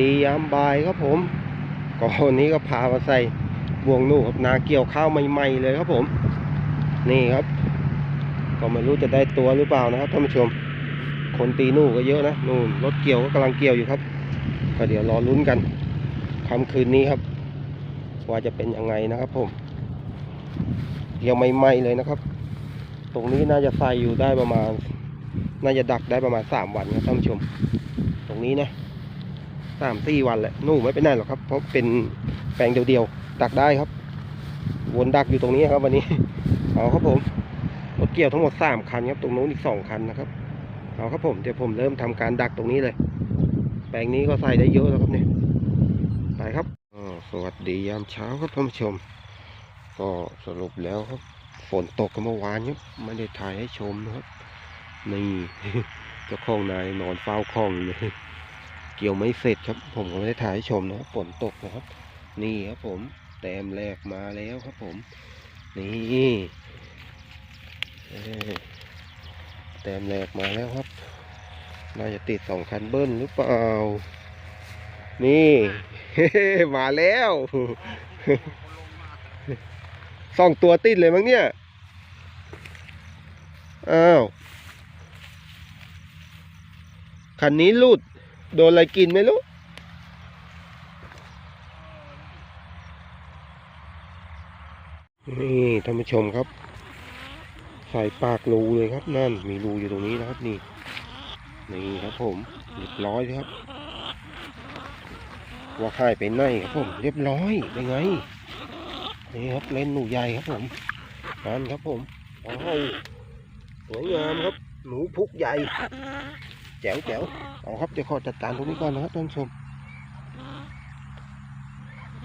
ดียามบ่ายครับผมก็วันนี้ก็พามาใส่บวงนู่ครับนาเกี่ยวข้าวใหม่ๆเลยครับผม นี่ครับ ก็ไม่รู้จะได้ตัวหรือเปล่านะครับท่านผู้ชม คนตีนู่ก็เยอะนะนู่นรถเกี่ยวก็กำลังเกี่ยวอยู่ครับ ก็เดี๋ยวรอลุ้นกันค่ำคืนนี้ครับ ว่าจะเป็นยังไงนะครับผมเกี่ยวใหม่ๆเลยนะครับ ตรงนี้น่าจะใส่อยู่ได้ประมาณ น่าจะดักได้ประมาณสามวันครับท่านผู้ชม ตรงนี้นะ สามสี่วันแหละนู่ไม่เป็นไรหรอกครับ เพราะเป็นแปลงเดียวๆดักได้ครับ วนดักอยู่ตรงนี้ครับวันนี้ เอาครับผมรถเกี่ยวทั้งหมดสามคันครับ ตรงนู้นอีกสองคันนะครับ เอาครับผมเดี๋ยวผมเริ่มทำการดักตรงนี้เลย แปลงนี้ก็ใส่ได้เยอะแล้วครับเนี่ยไปครับสวัสดียามเช้าครับท่านผู้ชม ก็สรุปแล้วครับ ฝนตกกันเมื่อวานครับไม่ได้ถ่ายให้ชมนะครับ นี่เจ้าของนายนอนเฝ้าคลองเลย เกี่ยวไม่เสร็จครับ ผมก็ไม่ได้ถ่ายให้ชมนะครับฝนตกนะครับ นี่ครับผมแต้มแรกมาแล้วครับผม นี่แต้มแรกมาแล้วครับน่าจะติดสองคันเบิ้ลหรือเปล่า นี่มาแล้วสองตัวติดเลยมั้งเนี่ย อ้าว คันนี้ลุด โดนอะไรกินไม่รู้ นี่ท่านผู้ชมครับ ใส่ปากรูเลยครับ นั่นมีรูอยู่ตรงนี้นะครับนี่ นี่ครับผมเรียบร้อยครับ ว่าหายไปไหนครับผม เรียบร้อยเป็นไง นี่ครับเล่นหนูใหญ่ครับผมนั่นครับผมว้าวสวยงามครับ หนูพุกใหญ่ จ๋วแจ๋วเอาครับเดี๋ยวขอจัดการตรงนี้ก่อนนะครับท่านผู้ชม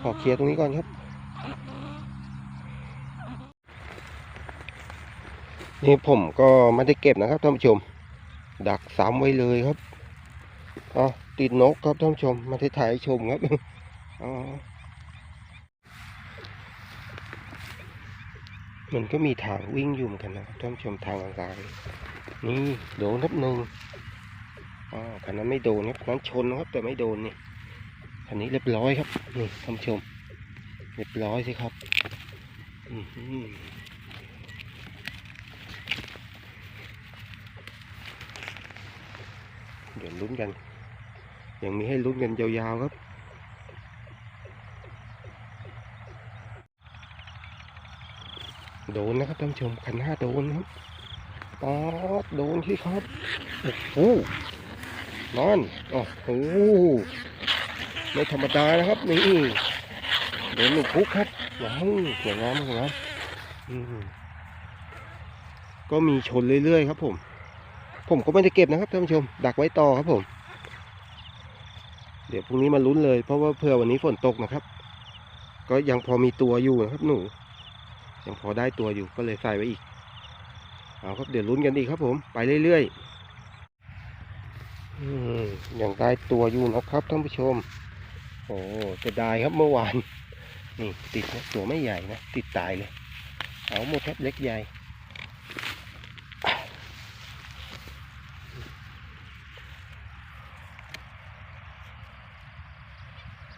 ขอเคลียร์ตรงนี้ก่อนครับ นี่ผมก็ไม่ได้เก็บนะครับท่านผู้ชม ดักซ้ำไว้เลยครับอ๋อติดนกครับท่านผู้ชม มาถ่ายให้ชมครับอ๋อมันก็มีทางวิ่งอยู่เหมือนกันนะครับท่านผู้ชมทางกลางๆนี่โดนทับหนึ่ง อ๋อคันนั้นไม่โดนครับคันนั้นชนนะครับ แต่ไม่โดนนี่คันนี้เรียบร้อยครับนี่ท่านผู้ชม เรียบร้อยสิครับเดี๋ยวลุ้นกัน ยังมีให้ลุ้นกันยาวๆครับโดนนะครับท่านผู้ชมคันห้าโดนครับป๊อดโดนที่ครับ โอ้โห นอน โอ้โห ไม่ธรรมดานะครับ นี่โดนลูกพุกครับว้าวสวยงามมากนะอืมก็มีชนเรื่อยๆครับผม ผมก็ไม่ได้เก็บนะครับท่านผู้ชม ดักไว้ต่อครับผม เดี๋ยวพรุ่งนี้มาลุ้นเลย เพราะว่าเผื่อวันนี้ฝนตกนะครับ ก็ยังพอมีตัวอยู่นะครับหนู ยังพอได้ตัวอยู่ก็เลยใส่ไว้อีก เอาครับเดี๋ยวลุ้นกันอีกครับผม ไปเรื่อยๆ อืมยังได้ตัวอยู่นะครับท่านผู้ชม โอ้จะได้ครับเมื่อวาน นี่ติดนะตัวไม่ใหญ่นะ ติดตายเลย เอาหมดครับเล็กใหญ่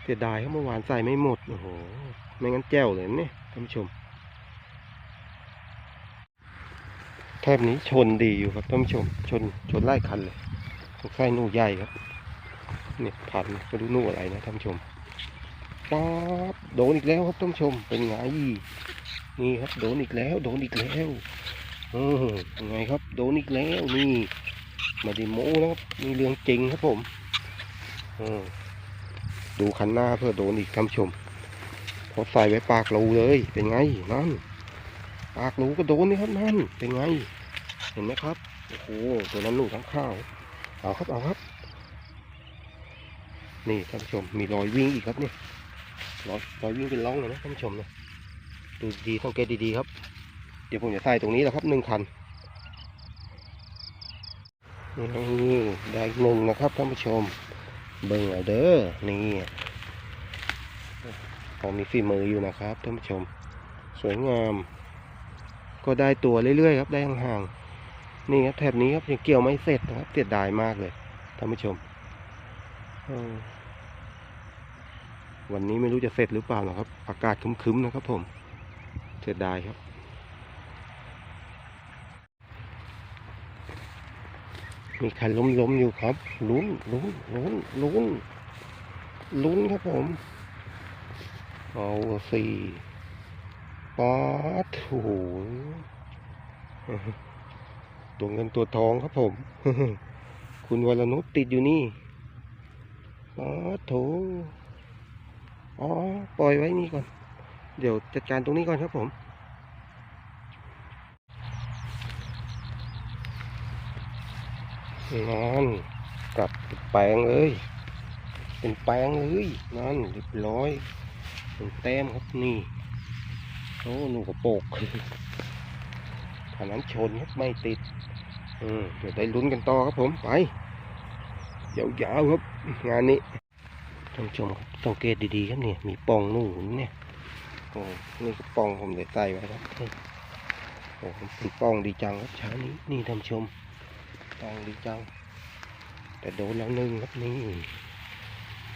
เสียดายครับเมื่อวานใส่ไม่หมด โอ้โห ไม่งั้นแจ้วเลยนะเนี่ยท่านผู้ชม แทบนี้ชนดีอยู่ครับท่านผู้ชม ชนชนไล่คันเลย สงสัยหนูใหญ่ครับเนี่ยพันไม่รู้นูอะไรนะท่านชมป๊าบโดนอีกแล้วครับท่านชมเป็นไงนี่ครับโดนอีกแล้ว โดนอีกแล้วเออไงครับโดนอีกแล้วนี่มาดิโม้นะครับนี่เรื่องจริงครับผมเออดูคันหน้าเพื่อโดนอีกท่านชมพอใส่ไว้ปากรูเลยเป็นไงนั่นปากรูก็โดนนี่ครับนั่นเป็นไง เห็นไหมครับโอ้โหตัวนั้นหนูทั้งข้าว เอาครับเอาครับ นี่ท่านผู้ชมมีรอยวิ่งอีกครับนี่รอยรอยวิ่งเป็นร่องเลยนะท่านผู้ชมนะดูดีสังเกตดีๆครับ เดี๋ยวผมจะใส่ตรงนี้แหละครับหนึ่งคันนี่ได้หนึ่งนะครับท่านผู้ชม เบิ่งเอาเด้อนี่พอมีฝีมืออยู่นะครับท่านผู้ชม สวยงาม ก็ได้ตัวเรื่อยๆครับได้ห่างๆ นี่ครับแถบนี้ครับยังเกี่ยวไม่เสร็จนะครับเสียดายมากเลยท่านผู้ชมวันนี้ไม่รู้จะเสร็จหรือเปล่านะครับ อากาศคึ้มๆนะครับ ผมเสียดายครับ มีใคันล้มๆอยู่ครับ ลุ้นลุ้นลุ้นลุ้นลุ้นครับผมเอาสี่ป๊าดโอ้โห ตัวเงินตัวทองครับผม คุณวรนุชติดอยู่นี่ป๊าดโถอ๋อปล่อยไว้นี่ก่อน เดี๋ยวจัดการตรงนี้ก่อนครับผม นั่นกลับแปลงเลย เป็นแปลงเลย นั่นเรียบร้อยเป็นแต้มครับนี่ โอ้หนูกระโปกขนาดชนครับไม่ติด เดี๋ยวได้ลุ้นกันต่อครับผมไปยาวๆครับ งานนี้ท่านชมสังเกตดีๆครับเนี่ยมีปองนูเนี่ยโอ้นี่ก็ปองผมเลยใส่ไว้ครับโอ้เป็นปองดีจังครับเช้านี้นี่ท่านชมปองดีจัง แต่โดนแล้วนึ่งครับนี่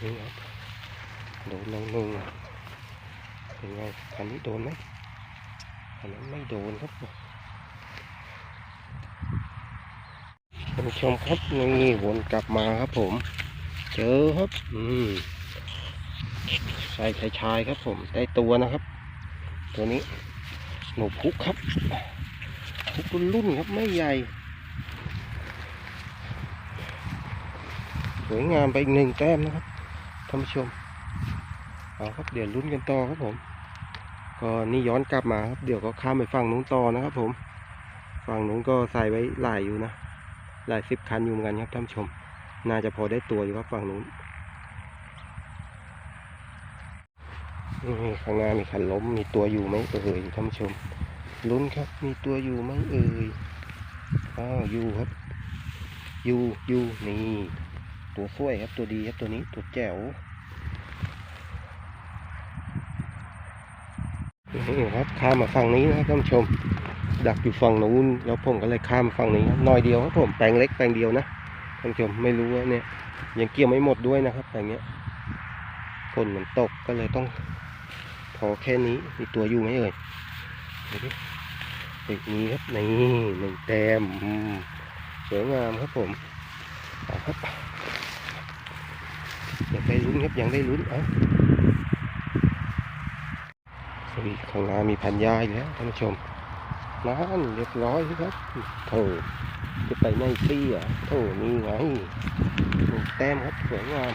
นี่ครับโดนแล้วนึ่งเป็นไงคันนี้โดนไหมคันนั้นไม่โดนครับ ท่านผู้ชมครับนี่วนกลับมาครับผม เจอครับ อืมชายชายชายครับผม ได้ตัวนะครับ ตัวนี้ หนูพุกครับพุกรุ่นครับไม่ใหญ่สวยงามไปอีกหนึ่งแต้มนะครับท่านผู้ชมเอาครับเดี๋ยวลุ้นกันต่อครับผม ก็นี่ย้อนกลับมาครับ เดี๋ยวก็ข้ามไปฝั่งนู้นต่อนะครับผม ฝั่งนู้นก็ใส่ไว้หลายอยู่นะ หลายสิบคันอยู่เหมือนกันครับท่านชม น่าจะพอได้ตัวอยู่ครับฝั่งนู้นข้างหน้ามีคันล้มมีตัวอยู่ไหมเอ่ยท่านชม ลุ้นครับ มีตัวอยู่ไหมเอ่ยอ้าวอยู่ครับ อยู่อยู่นี่ ตัวสวยครับตัวดีครับตัวนี้ตัวแจ๋วนี่ครับข้ามมาฝั่งนี้นะครับท่านชม ดักอยู่ฝั่งนู้นแล้วผมก็เลยข้ามฝั่งนี้น้อยเดียวครับผมแปลงเล็กแปลงเดียวนะท่านผู้ชมไม่รู้ว่าเนี่ยยังเกี่ยวไม่หมดด้วยนะครับแปลงเนี้ยฝนมันตกก็เลยต้องพอแค่นี้มีตัวอยู่ไหมเอ่ยเดี๋ยวดิเด็กนี้ครับนี่หนึ่งแต้มสวยงามครับผมครับยังได้ลุ้นครับยังได้ลุ้นเอ้าสวีข้างหน้ามีพันยาอีกแล้วท่านผู้ชม นั่นเรียบร้อยครับโถจะไปในซี่อะโถนี่ไงหนึ่งแต้มครับสวยงาม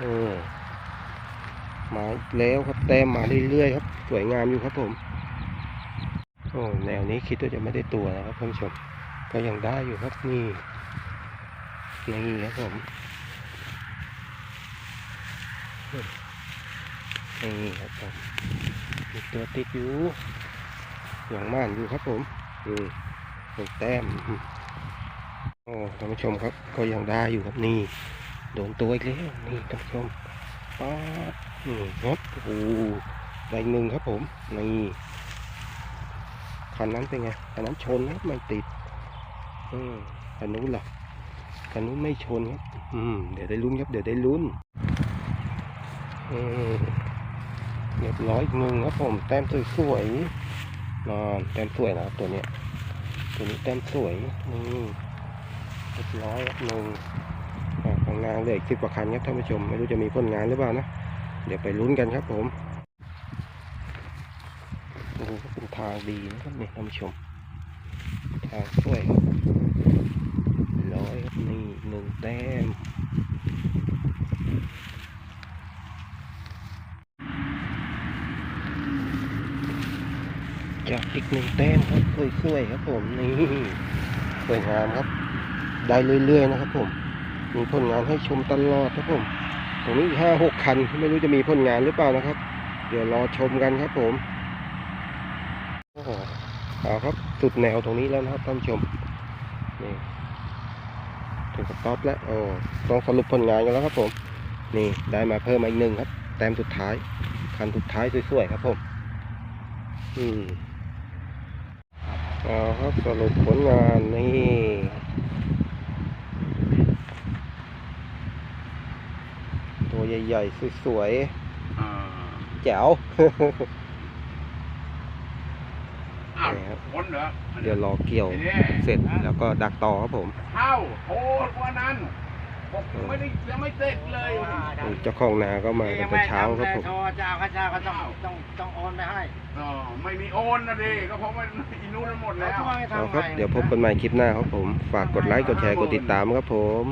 เออมาแล้วครับแต้มมาเรื่อยๆครับสวยงามอยู่ครับผมโอ้แนวนี้คิดว่าจะไม่ได้ตัวนะครับท่านผู้ชมก็ยังได้อยู่ครับนี่นี่ครับผมนี่ครับผมมีตัวติดอยู่ อย่างม่านอยู่ครับผมอืมหนึ่งแต้มอืมโอ้ท่านผู้ชมครับก็ยังได้อยู่ครับนี่โดนตัวอีกแล้วนี่ท่านผู้ชมป๊าดนี่ครับโอ้โหได้หนึ่งครับผมนี่คันนั้นเป็นไงคันนั้นชนครับไม่ติดอืมคันนู้นล่ะคันนู้นไม่ชนครับอืมเดี๋ยวได้ลุ้นครับเดี๋ยวได้ลุ้นอืมเรียบร้อยอีกหนึ่งครับผม แต้มสวยๆ นอนแต้มสวยนะครับตัวเนี้ยตัวนี้แต้มสวยนี่เรียบร้อยหนึ่งอ่าข้างหน้าเหลยสิบกว่าคันครับท่านผู้ชมไม่รู้จะมีผลงานหรือเปล่านะเดี๋ยวไปลุ้นกันครับผมโอ้โหเป็นทางดีนะครับเนี่ยท่านผู้ชมทางสวยร้อยครับนี่หนึ่งแต้ม จาก อีกหนึ่งแต้มครับสวยๆครับผมนี่สวยงามครับ ได้เรื่อยๆนะครับผมมีผลงานให้ชมตลอดครับผมตรงนี้ห้าหกคันไม่รู้จะมีผลงานหรือเปล่านะครับ เดี๋ยวรอชมกันครับผมโอ้โหเอาครับสุดแนวตรงนี้แล้วนะครับท่านชมนี่ถึงสต็อปแล้วโอ้ต้องสรุปผลงานกันแล้วครับผม นี่ได้มาเพิ่มมาอีกหนึ่งครับ แต้มสุดท้าย คันสุดท้ายสวยๆครับผม อืม เอาครับสรุปผลงานนี่ตัวใใหญ่ๆ สวยอ่าๆแจ๋วอ้าวนี่ครับคนเหรอเดี๋ยวรอเกี่ยวเสร็จแล้วก็ดักต่อครับผม เข้าโอ้กว่านั้นผม ไม่ได้ยังไม่เสร็จเลยเจ้าของนาก็มากันแต่เช้าครับผมโทรเจ้าข้าเจ้าก็ต้องต้องต้องโอนไปให้อ๋อไม่มีโอนนะดิก็เพราะว่าอินู้นมันหมดแล้วเขาช่วยเอาทำครับให้เดี๋ยวพบกันใหม่คลิปหน้าครับผม ฝากกดไลค์กดแชร์กดติดตามครับผม